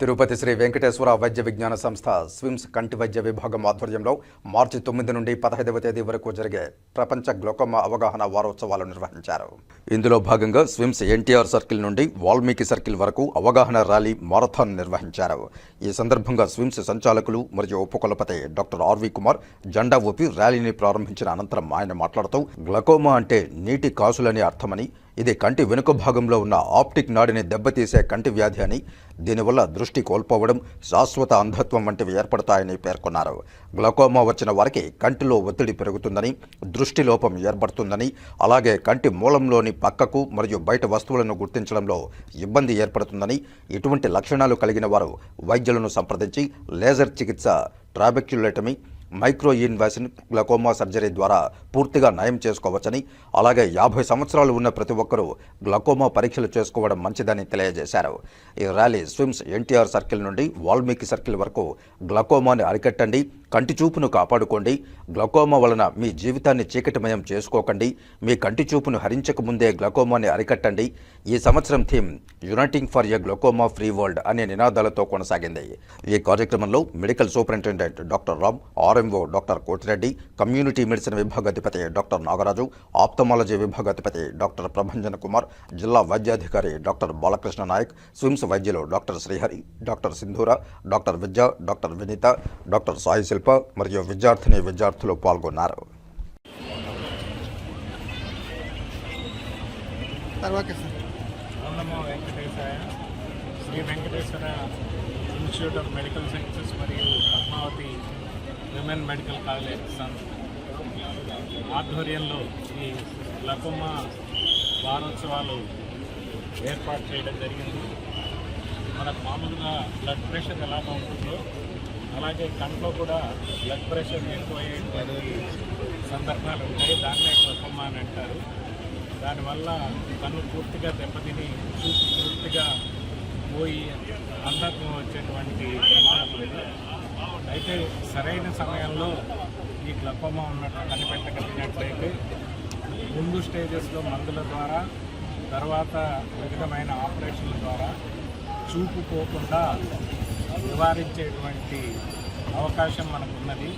తిరుపతి శ్రీ వెంకటేశ్వర వైద్య విజ్ఞాన సంస్థ స్విమ్స్ కంటి వైద్య విభాగం ఆధ్వర్యంలో మార్చి తొమ్మిది నుండి పదహైదవ తేదీ వరకు జరిగే ప్రపంచ గ్లోకోమా అవగాహన వారోత్సవాలు నిర్వహించారు. ఇందులో భాగంగా స్విమ్స్ ఎన్టీఆర్ సర్కిల్ నుండి వాల్మీకి సర్కిల్ వరకు అవగాహన ర్యాలీ మారథాన్ నిర్వహించారు. ఈ సందర్భంగా స్విమ్స్ సంచాలకులు మరియు ఉపకులపతి డాక్టర్ ఆర్వి కుమార్ జెండా ఊపి ర్యాలీని ప్రారంభించిన అనంతరం ఆయన మాట్లాడుతూ గ్లకోమా అంటే నీటి కాసులని అర్థమని ఇది కంటి వెనుక భాగంలో ఉన్న ఆప్టిక్ నాడిని దెబ్బతీసే కంటి వ్యాధి అని దీనివల్ల దృష్టి కోల్పోవడం శాశ్వత అంధత్వం వంటివి ఏర్పడతాయని పేర్కొన్నారు. గ్లకోమా వచ్చిన వారికి కంటిలో ఒత్తిడి పెరుగుతుందని దృష్టి లోపం ఏర్పడుతుందని అలాగే కంటి మూలంలోని పక్కకు మరియు బయట వస్తువులను గుర్తించడంలో ఇబ్బంది ఏర్పడుతుందని ఇటువంటి లక్షణాలు కలిగిన వారు వైద్యులను సంప్రదించి లేజర్ చికిత్స trabeculectomy micro invasive glaucoma surgery ద్వారా పూర్తిగా నయం చేసుకోవచ్చని అలాగే యాభై సంవత్సరాలు ఉన్న ప్రతి ఒక్కరూ గ్లకోమా పరీక్షలు చేసుకోవడం మంచిదని తెలియజేశారు. ఈ ర్యాలీ స్విమ్స్ ఎన్టీఆర్ సర్కిల్ నుండి వాల్మీకి సర్కిల్ వరకు గ్లకోమాని అరికట్టండి కంటి చూపును కాపాడుకోండి. గ్లకోమా వలన మీ జీవితాన్ని చీకటిమయం చేసుకోకండి. మీ కంటి చూపును హరించక ముందే గ్లకోమాని అరికట్టండి. ఈ సంవత్సరం theme uniting for a glaucoma free world అనే నినాదాలతో కొనసాగింది. ఈ కార్యక్రమంలో medical superintendent doctor Ram RMO doctor Kotireddy community medicine విభాగాధిపతి doctor Nagaraju ophthalmology విభాగాధిపతి డాక్టర్ ప్రభంజన కుమార్ జిల్లా వైద్యాధికారి డాక్టర్ బాలకృష్ణ నాయక్ స్విమ్స్ వైద్యులు doctor Srihari doctor Sindhura doctor Vidya doctor Vineetha doctor Sai Shilpa మరియు విద్యార్థిని విద్యార్థులు పాల్గొన్నారు. Sri Venkateswara institute of medical sciences మరియు పద్మావతి విమెన్ మెడికల్ కాలేజ్ ఆధ్వర్యంలో ఈ లకోమా వారోత్సవాలు ఏర్పాటు చేయడం జరిగింది. మనకు మామూలుగా బ్లడ్ ప్రెషర్ ఎలా ఉంటుందో అలాగే కంట్లో కూడా బ్లడ్ ప్రెషర్ ఎక్కువయ్యేటువంటి సందర్భాలు ఉంటాయి. దాన్నే గ్లకోమా అని అంటారు. దానివల్ల కన్ను పూర్తిగా దెబ్బతిని చూసి పూర్తిగా పోయి అంధత్వం వచ్చేటువంటి ప్రమాదం అయితే సరైన సమయంలో ఈ గ్లకోమా ఉన్నట్టు కనిపెట్టగలిగినట్లయితే ముందు స్టేజెస్లో మందుల ద్వారా తర్వాత వివిధమైన ఆపరేషన్ల ద్వారా చూపు పోకుండా నివారించేటువంటి అవకాశం మనకు ఉన్నది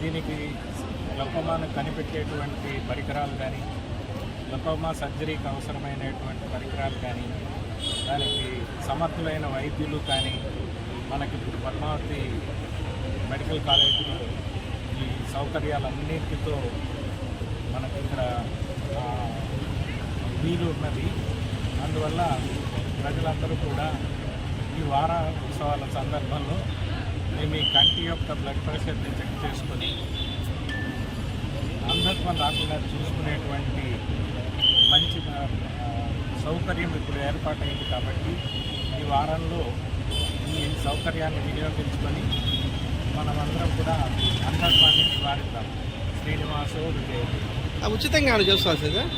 దీనికి గ్లకోమాను కనిపెట్టేటువంటి పరికరాలు కానీ గ్లకోమా సర్జరీకి అవసరమైనటువంటి పరికరాలు కానీ దానికి సమర్థులైన వైద్యులు కానీ మనకి ఇప్పుడు పద్మావతి మెడికల్ కాలేజీలో ఈ సౌకర్యాలన్నింటితో మనకి ఇక్కడ వీలు ఉన్నది. అందువల్ల ప్రజలందరూ కూడా ఈ వార ఉత్సవాల సందర్భంలో మేము ఈ కంటి యొక్క బ్లడ్ ప్రెషర్ని చెక్ చేసుకొని అంధత్వం రాకుండా చూసుకునేటువంటి మంచి సౌకర్యం ఇప్పుడు ఏర్పాటైంది కాబట్టి ఈ వారంలో ఈ సౌకర్యాన్ని వినియోగించుకొని మనమందరం కూడా అంధత్వాన్ని నివారిద్దాం. శ్రీనివాసు ఉచితంగా చేస్తారు సార్?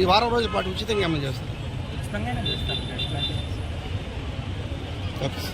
ఈ వారం రోజుల పాటు ఉచితంగా ఏమైనా చేస్తారు? ఖచ్చితంగానే చేస్తాను Oops.